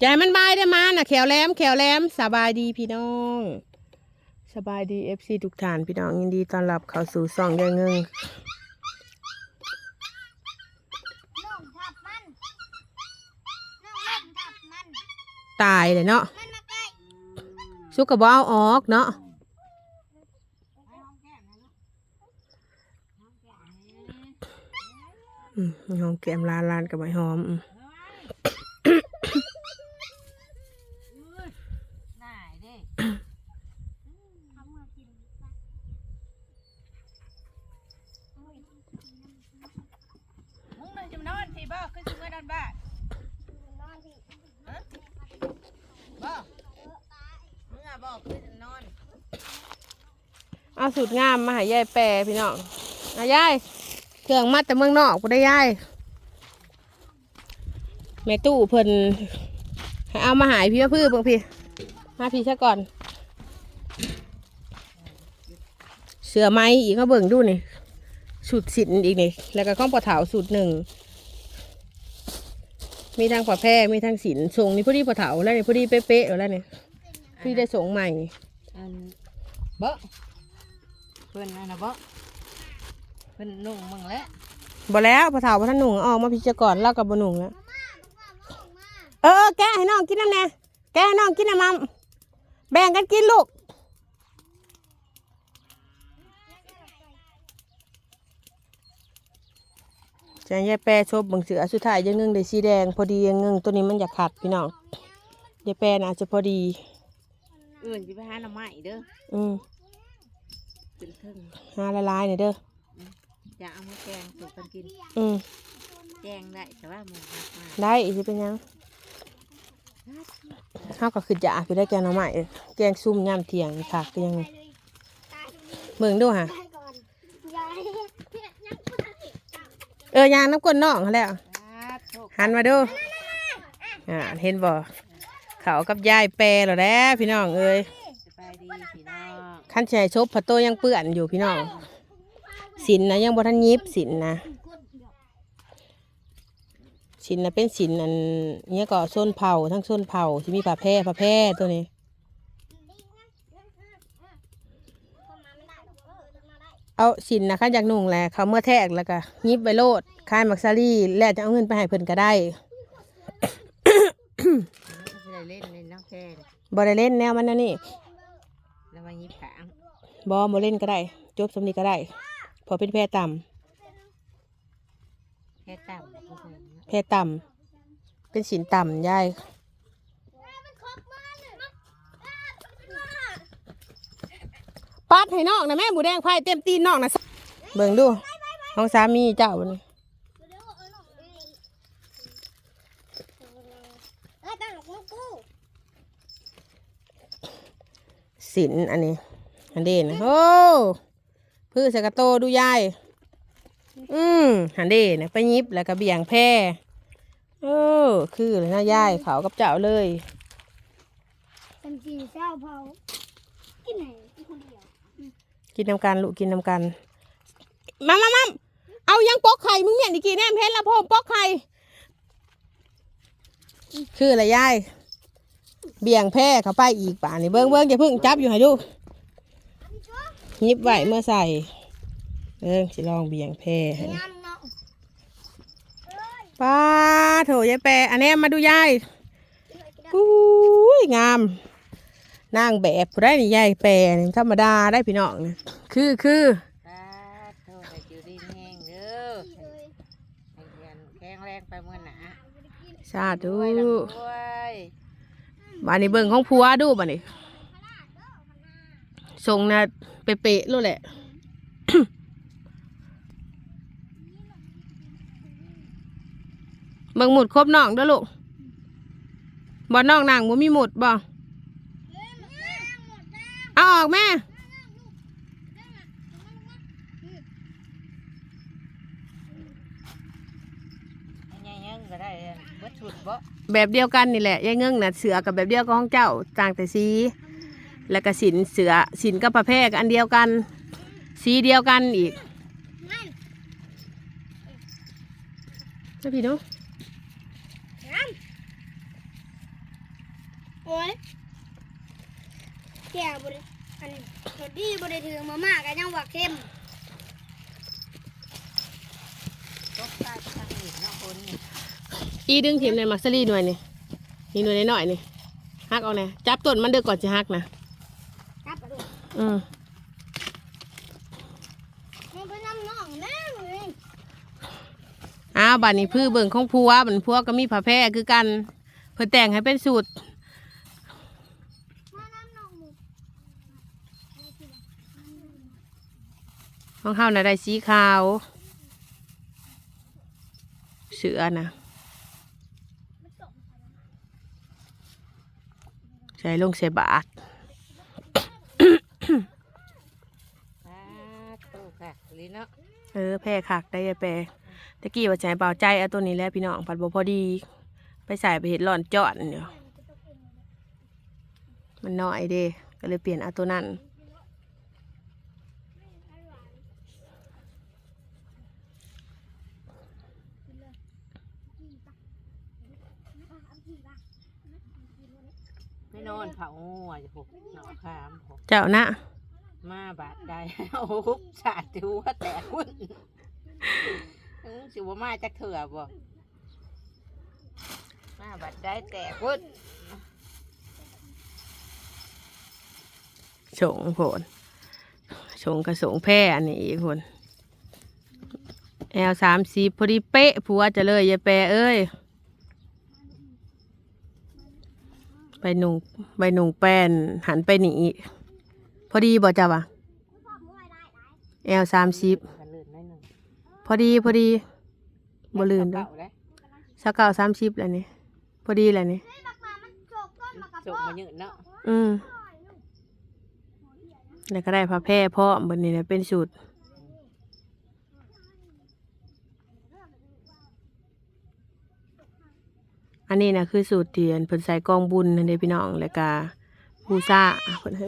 ใจมันบายได้มาน่ะแขวแหลมแขวแหลมสบายดีพี่น้อง สบายดีเอฟซีทุกท่านพี่น้องยินดีต้อนรับเข้าสู่ซองแดงเงิงน้องทับมันน้องเล่นทับมัน ตายเลยเนาะมันมาใกล้สุกกระบเอาออกเนาะอืมหอมแก้มลานลานกับใบหอมอืม ได้เด้ ทำมือกิน มึงนึงจะมานอนสิบ่ขึ้ นั่นบ้านนอนที่บ่มึงอะบอกขึ้นนอนเอาสูตรงามมาใหายายแปรพี่น้องอายายเครื่องมัดแต่เมืองนอกกูได้ยายแม่ตู้เพิ่นให้เอามาหายพี่ว่าพื้นบางพี่มาพี่ซะก่อน เสือไม้อีกเขาเบิ่งดูนี่สูตรสินอีกนี่แล้วก็ข้องปลาเถาสูตรหนึ่ง มีทั้งปลาแพร่มีทั้งสินส่งนี่พอดีปลาเถาแล้วนี่พอดีเป๊ะๆแล้วนี่พี่ได้ส่งใหม่อันบ่เพิ่นอันน่ะบ่เพิ่นนุ่งมึงแล้วบ่แล้วปลาเถาพระท่านหนุ่งออกมาพิจารก่อนเล่ากับบหนุ่งแล้วเออเออแกะให้น้องกินน้ำแน่แกะให้น้องกินน้ำมัมแบ่งกันกินลูก จะยายแปรชบเบังเสือสุดท้ายยังเงึงได้สีแดง พอดียังเงึงตัวนี้มันอยากขัดพี่น้องยายแปรน่าจะพอดีอื่นสิไปหาหน่อไม้เด้ออืมขึ้นเทิงหาละลายหน่อยเด้ออย่าเอามาแกงสู่กันกิน อืมแกงได้แต่ว่ามันมากมากได้อีกสิเป็นหยังข้าวก็คือจะไปได้แกงหน่อไม้เอ้ยแกงซุ่มย่ำเที่ยงค่ะก็ยังตายเลยตายตรงนี้เบิ่งดูฮะ ตายก่อนยายยังพูดอีก เออยางน้ำก้นน่องหั่นแหล้วครับโชคหันมาดูอ่าเห็นบ่เขากับยายแปรแล้วแหล้วพี่น้องเอ้ยสบายดีพี่น้องขั้นชายชบผัดโตยังเปื้อนอยู่พี่น้องสินนะยังบ่ทันยิบสินนะสินนะเป็นสินอันเนี้ยก็ส้นเผาทั้งส้นเผาที่มีผ้าแพร่ผ้าแพร่ตัวนี้ เข้ามาไม่ได้หรอกเออจะมาได้ เอาสินนะขั้นจากนุ่งแหละเขาเมื่อแทกแล้วก็ยิบไปโลดคายมักซารี่แล้วจะเอาเงินไปให้เพิ่นก็ได้สิได้เล่นในน้องแกงบ่ได้เล่นแนวมันนะนี่แล้วมายิบขางบ่บ่เล่นก็ได้จบสำนีก็ได้เพอเป็นแพร่ต่แค่ต่ำบ่เคยำแพร่ต่ำเป็นสินต่ำยาย มันครบมาเลยมันอ่ามันมา ปัดให้น้องนะแม่หมูแดงไผ่เต็มตีนน้องนะเบิ่งดูห้องสามีเจ้าบนี้สินอันนี้ อันเด่นโอ้พืชสกโตดูยายอืมหันเด่นไปยิบแล้วก็เบี่ยงแพร่เออ คือเลยนะยายเขากับเจ้าเลยเป็นจีนเจ้าเผากินไหนกินคนเดียว กินน้ำกันลูกกินน้ำกันมามามาเอายังปอกไข่มึงเนี่ยนี่กี่แนมเพชรละพ่อปอกไข่คืออะไรยายเบี่ยงแพร่เขาไปอีกป่านี่เบิ้งเบิ้งอย่าเพิ่งจับอยู่ให้ดูยิบไหวเมื่อใส่เบิ้งสิลองเบี่ยงแพร่ให้งาเนาะป้าโถยายแปรอันนี้มาดูยายอุ้ยงาม นางแบบผู้ได้นี่ยายแปรนี่ธรรมดาได้พี่น้องนี่คือคือตาโทษให้อยู่ดีแห้งเด้อให้เรียนแข็งแรงไปเมื่อหนาสาธุด้วยลำด้วยบานนี้เบิ่งของผัวดูบานนี้ทรงนะเป๊ะๆรู้แหละ เบิ่งหมุดครบน้องเด้อลูกบ่น้องนางบ่มีหมุดบ่ อาออกแม่ยังไงยังก็ได้เบิดชุดบ่แบบเดียวกันนี่แหละยายเงื่งน่ะเสือกับแบบเดียวกับของเจ้าต่างแต่สี แล้วก็สินเสือสินกับประแพกอันเดียวกัน สีเดียวกันอีกนั่นเจ้าพี่เนาะงาม พี่บริถือมาม่ากันยังว่าเข้มตกใต้ทางอีกเนาะคนนี่อีดึงถิ่มในมักซรี่หน่วยนี่นี่หน่วยน้อยๆนี่ฮักเอาแน่จับต้นมันเดือก่อนจะฮักนะ ครับไปดูอืมมันไปน้ำน้องแน่เลยอ้าวบัดนี้พือเบิ่งของผัวบัดนผัวก็มีผ้าแพร่คือกัน เพื่อแต่งให้เป็นสูตร มาน้ำน้องหมู ของเฮาน่ะได้สีขาว เสือนะใส่ลงใส่บาทอ่าโตค่ะลีเนาะเออแพร่คักได้ยายแปรตะกี้ว่าใจเบาใจเอาตัวนี้แหล้วพี่น้องผัดบ่พอดี ไปใส่ไปเห็ดหลอนจอดเดี๋ยวมันน้อยเด้ก็เลยเปลี่ยนเอาตัวนั้น ไม่นอนเผาหัวจะพกหนอขามพกเจ้านะมาบาดได้ โอ้โหสาดถือว่าแตกหุ้นอื้อสิว่ามาจากเถื่อบ่มาบาดได้แตกหุ้นสงผลสงกระสงแพร่อันนี้อีกคนแอลสามสิบพอดีเป๊ะผัวจะเลยยายแปรเอ้ย ไปหนุ่งไปหนุ่งแป้น หันไปหนีพอดีบอกจ้าวะแอลสามสิบกันลื่นได้หนึ่งพอดีพอดีบ่ลื่นเด้อเก่าได้สักเก้าสามสิบแล้วนี่พอดีแล้วนี่เฮ้ยบักมามันโจกต้นมากระส่งโปมาเยอะเนาะอืมแล้วก็ได้ผ้าแพร่พ่อมบนนี้นะเป็นสูตร อันนี้นะคือสูตรเทียนเพิ่นใส่กองบุญนั่นเด้พี่น้องแล้วก็บูซาเพิ่นให้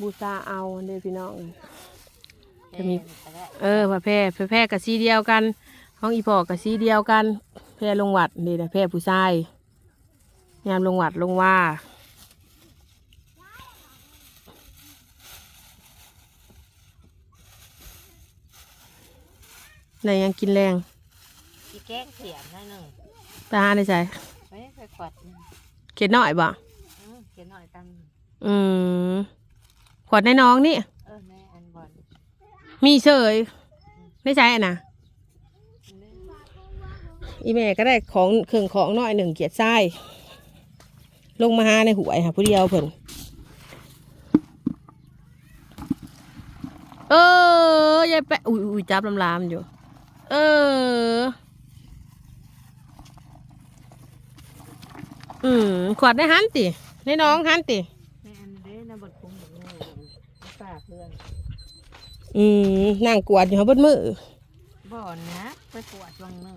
บูซาเอานั่นเด้พี่น้องจะมีเออผ้าแพร่ผ้าแพร่กับสีเดียวกันห้องอีพอกับสีเดียวกัน แพร่ลงวัดนี่นะแพร่ผู้ชายยามลงวัดลงว่าไหนยังกินแรงอีแกงเขียนได้หนึ่ง ไปหาได้ใส่ไม่เคยขวดเขียนหน่อยบ่เขียนหน่อยตั้งอืมขวดในน้องนี่ เออแม่อันบอลมีเฉยไม่ใช่อะนะอีแม่ก็ได้ของเครื่องของน้อยหนึ่งเกียรติไส้ลงมาหาในหวยค่ะผู้เดียวเพิ่นเออยายแปะอุ้ยอุ้ยจับลำลามอยู่ เออ อืมขวดในหันติในน้องหันติแม่อันเด้นะบทคุ้มแบบนี้ป้าเพื่อนอืมนั่งกวาดอยู่เขาเบดมือบ่อนนะไปปวดวังหนึ่ง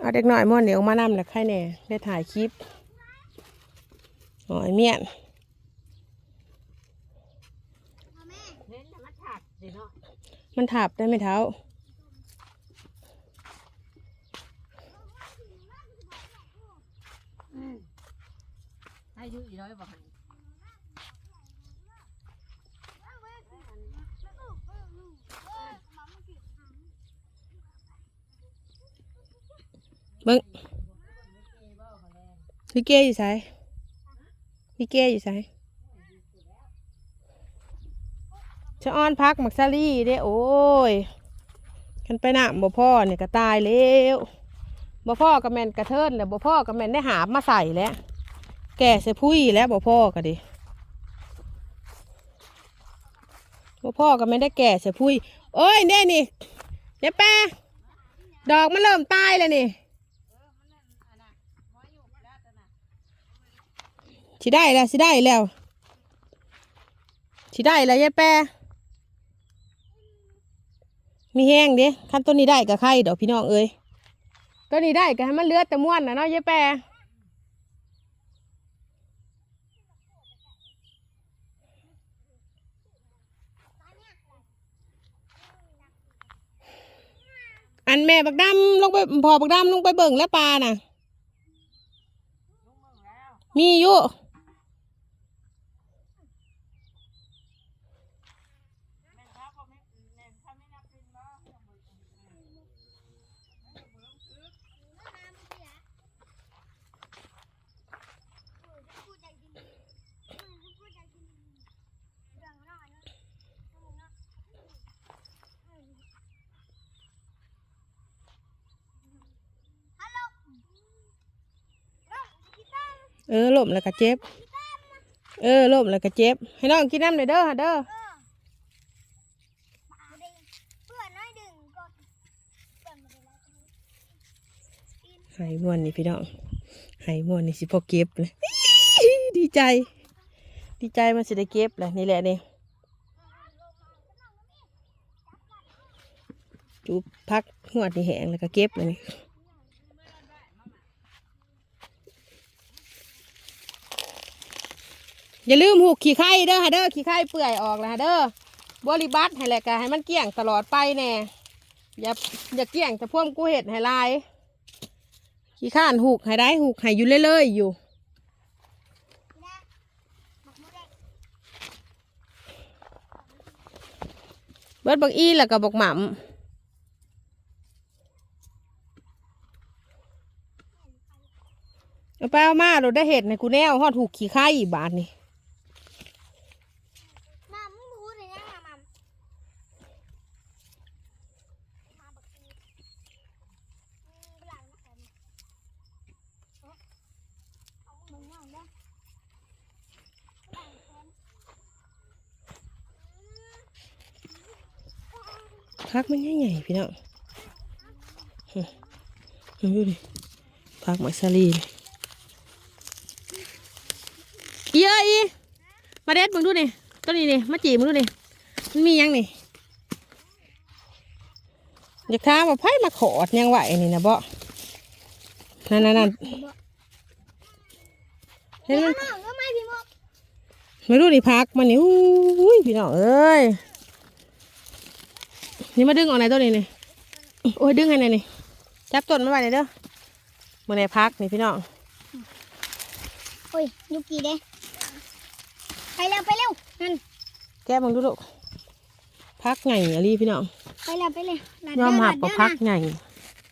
เอาเด็กหน่อยม่วนเดี๋ยวมานำแล้วใครแน่ได้ถ่ายคลิปอ๋อไอเมียนเน้นแต่มาถักสิเนาะ มันถับได้ไหมเท้าอายุอีร้อยบ่หันเบิ้งพี่เก้อยู่ไสพี่เก้อยู่ไส ชะอ้อนพักมักซารี่เด้โอ้ยกันไปหนามบ่พ่อเนี่ยก็ตายแล้วบ่พ่อกับแมนกระเทินแล้วบ่พ่อกับแมนได้หามาใส่แล้ว แก่ใส่พุ้ยแล้วบ่พ่อก็ดิบ่พ่อกับแมนได้แก่ใส่พุ้ยโอ้ยเนี่ยนี่เดี๋ยวแปะดอกมันเริ่มตายแล้วนี่สิได้แล้วสิได้แล้วสิได้แล้วยายแปร มีแห้งเด้ขั้นต้นนี้ได้กับไข่ดอกพี่น้องเอ้ยต้นนี้ได้ก็ให้มันเหลือดแต่ม้วนนะเนาะยายแปรอันแม่บักดำลงไปพอบักดำลงไปเบิ่งแล้วปลาน่ะ มีอยู่ เออล่มแล้วก็เจ็บ เออล่มแล้วก็เจ็บ ให้น้องกินน้ำหน่อยเด้อเด้อเพื่อนน้อยดึงกดเพื่อนมาไห้ม่วนนี่พี่น้องไห้ม่วนนี่สิพอเก็บเลยดีใจ ดีใจมันสิได้เก็บแหละนี่แหละนี่จูบพักหัวดนี่แหงแล้วก็เก็บเลยนี่ อย่าลืมหูกขี้ไข่เด้อฮะเด้อขี้ไข่เปื่อยออกแล้วฮะเด้อบริบัติให้แหละกะให้มันเกลี้ยงตลอดไปแน่อย่าอย่าเกลี้ยงแต่พ่วงกูเห็ดให้ลายขี้ข้านหูกให้ได้หูกให้อยู่เรื่อยๆอยู่เบิดบักอี้แล้วก็บักหม่ำเอาไปเอามาเราได้เห็ดในกูแนวฮอดหูกขี้ไข่บาทนี่ มามึงพูดเลยนะมามามาบักทีหลังนะผมเอามึงเอาเด้อ พักมันใหญ่ๆพี่น้องหึหึดูดิพักมักซาลีนี่อีเอ้ยอีมาเด็ดมึงดูนี่ตัวนี้นี่มาจีบมึงดูนี่มันมีหยังนี่อยากถามว่าไผมาขอดยังไหวนี่นะบ่นั่นนั่นนั่นเห็นมันน้องก็ไม่พี่มกไม่รู้นี่พักมันนี่อุ้ยพี่น้องเอ้ย นี่มาดึงออกไหนตัวนี้นี่โอ้ยดึงให้ไหนอยนี่จับต้นมาไว้เลยเด้อมื่อไหนพักนี่พี่น้องโอ้ยยุกีเด้ไปเร็วไปเร็วนั่นแก้มึงดูลูกพักไงอะลีพี่น้องไปเร็วไปเร็วยอมหับกับพักไง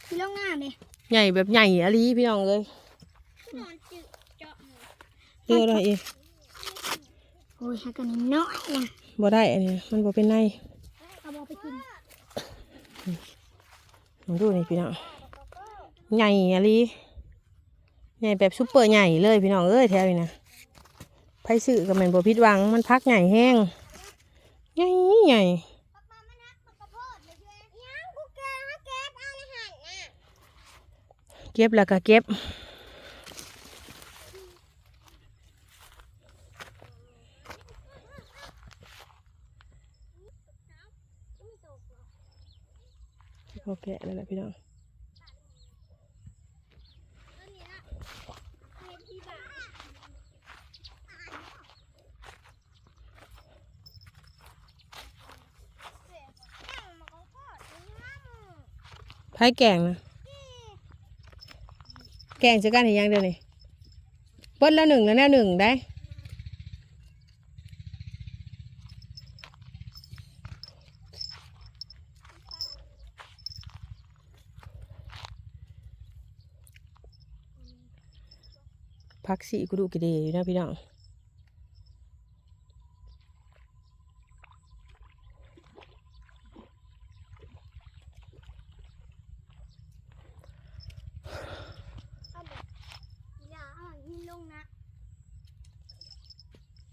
พี่ลงหน้าเลยใหญ่แบบใหญ่อะลีพี่น้องเลยนอนจืดเจาะเลืออะไรอีกโอ้ยฮักกันน้อยนะบ่ได้อันนี้มันบ่เป็นไงเอาบอไปกินมึง ดูนี่พี่น้องใหญ่อะลีใหญ่แบบซุปเปอร์ใหญ่เลยพี่น้องเอ้ยแถวนี้นะไผซื้อก็แม่นบัวพิษวังมันพักใหญ่แห้งใหญ่ใหญ่มามันนักมันกระโพดเลยช่วก็เก็บ เอาเลยหันน่ะเก็บแก็เก็บโอเคแล้วแหละพี่น้องไผ่แกงนะแกงจะกันอีกอย่างเดียวนี่เบิ้ลแล้วหนึ่งแล้วแนวหนึ่งได้ พักสีกูดูกี่ดีอยู่นะพี่น้อง